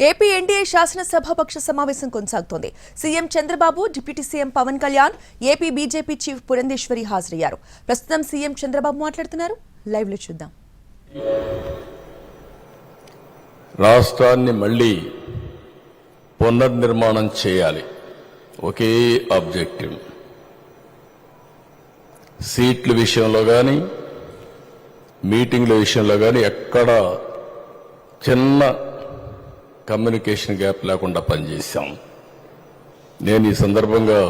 AP NDA శాసనసభాపక్ష సమావేశం కొనసాగుతోంది. CM Chandrababu deputy CM Pawan Kalyan AP BJP chief Purandeswari హాజరయ్యారు. ప్రస్తుతం సీఎం చంద్రబాబు మాట్లాడుతున్నారు. లైవ్లో చూద్దాం. రాష్ట్రాన్ని మళ్ళీ పునర్నిర్మాణం చేయాలి. ఒకే ఆబ్జెక్టివ్. సీట్ల విషయంలో కానీ మీటింగ్ల విషయంలో కానీ ఎక్కడ చిన్న కమ్యూనికేషన్ గ్యాప్ లేకుండా పనిచేశాం. నేను ఈ సందర్భంగా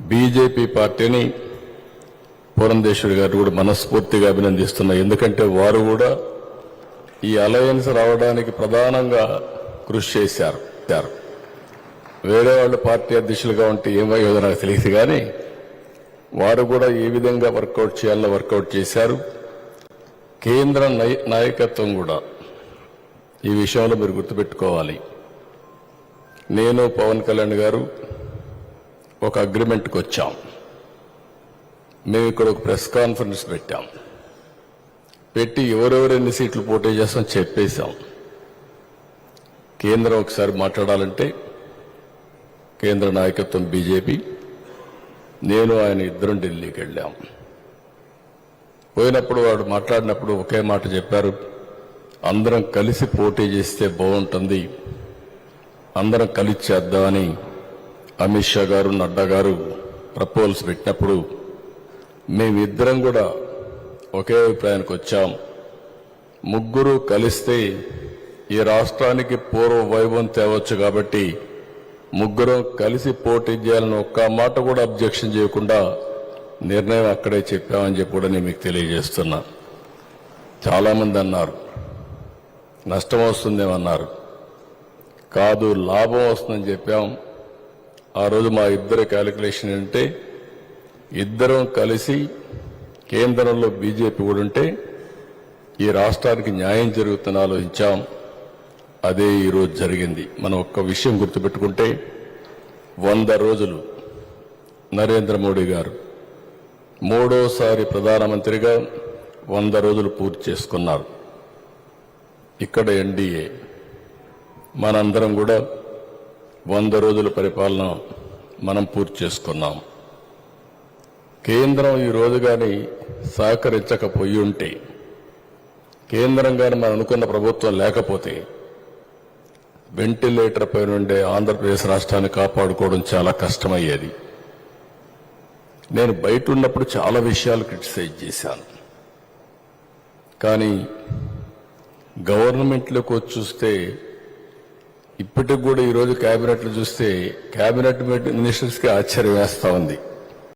బీజేపీ పార్టీని పురంధేశ్వరి గారు కూడా మనస్ఫూర్తిగా అభినందిస్తున్నా. ఎందుకంటే వారు కూడా ఈ అలయన్స్ రావడానికి ప్రధానంగా కృషి చేశారు వేరే వాళ్ళు పార్టీ అధ్యక్షులుగా ఉంటే ఏమయ్యేదో నాకు తెలియదు కానీ వారు కూడా ఏ విధంగా వర్కౌట్ చేయాలో వర్కౌట్ చేశారు. కేంద్ర నాయకత్వం కూడా ఈ విషయంలో మీరు గుర్తుపెట్టుకోవాలి. నేను పవన్ కళ్యాణ్ గారు ఒక అగ్రిమెంట్కి వచ్చాం. మేము ఇక్కడ ఒక ప్రెస్ కాన్ఫరెన్స్ పెట్టాం. పెట్టి ఎవరెవరు ఎన్ని సీట్లు పోటీ చేస్తాం చెప్పేశాం. కేంద్రం ఒకసారి మాట్లాడాలంటే కేంద్ర నాయకత్వం బీజేపీ నేను ఆయన ఇద్దరం ఢిల్లీకి వెళ్ళాం. పోయినప్పుడు వాడు మాట్లాడినప్పుడు ఒకే మాట చెప్పారు. అందరం కలిసి పోటీ చేస్తే బాగుంటుంది. అందరం కలిసి చేద్దామని అమిత్ షా గారు నడ్డా గారు ప్రపోజల్స్ పెట్టినప్పుడు మేమిద్దరం కూడా ఒకే అభిప్రాయానికి వచ్చాం. ముగ్గురు కలిస్తే ఈ రాష్ట్రానికి పూర్వ వైభవం తేవచ్చు కాబట్టి ముగ్గురం కలిసి పోటీ చేయాలని ఒక్క మాట కూడా అబ్జెక్షన్ చేయకుండా నిర్ణయం అక్కడే చెప్పామని చెప్పి కూడా నేను మీకు తెలియజేస్తున్నా. చాలామంది అన్నారు నష్టం వస్తుందేమన్నారు. కాదు లాభం వస్తుందని చెప్పాం. ఆ రోజు మా ఇద్దరి క్యాలిక్యులేషన్ ఏంటంటే ఇద్దరం కలిసి కేంద్రంలో బీజేపీ కూడా ఉంటే ఈ రాష్ట్రానికి న్యాయం జరుగుతున్న ఆలోచించాం. అదే ఈరోజు జరిగింది. మనం ఒక్క విషయం గుర్తుపెట్టుకుంటే వంద రోజులు నరేంద్ర మోడీ గారు మూడోసారి ప్రధానమంత్రిగా వంద రోజులు పూర్తి చేసుకున్నారు. ఇక్కడ ఎన్డీఏ. మనందరం కూడా వంద రోజుల పరిపాలన మనం పూర్తి చేసుకున్నాం. కేంద్రం ఈ రోజు కానీ సహకరించకపోయి ఉంటే కేంద్రం కానీ మనం అనుకున్న ప్రభుత్వం లేకపోతే వెంటిలేటర్ పై నుండే ఆంధ్రప్రదేశ్ రాష్ట్రాన్ని కాపాడుకోవడం చాలా కష్టమయ్యేది. నేను బయట ఉన్నప్పుడు చాలా విషయాలు క్రిటిసైజ్ చేశాను. కానీ గవర్నమెంట్లోకి వచ్చి చూస్తే ఇప్పటికి కూడా ఈరోజు క్యాబినెట్లు చూస్తే క్యాబినెట్ మినిస్టర్స్కి ఆశ్చర్యం వేస్తూ ఉంది.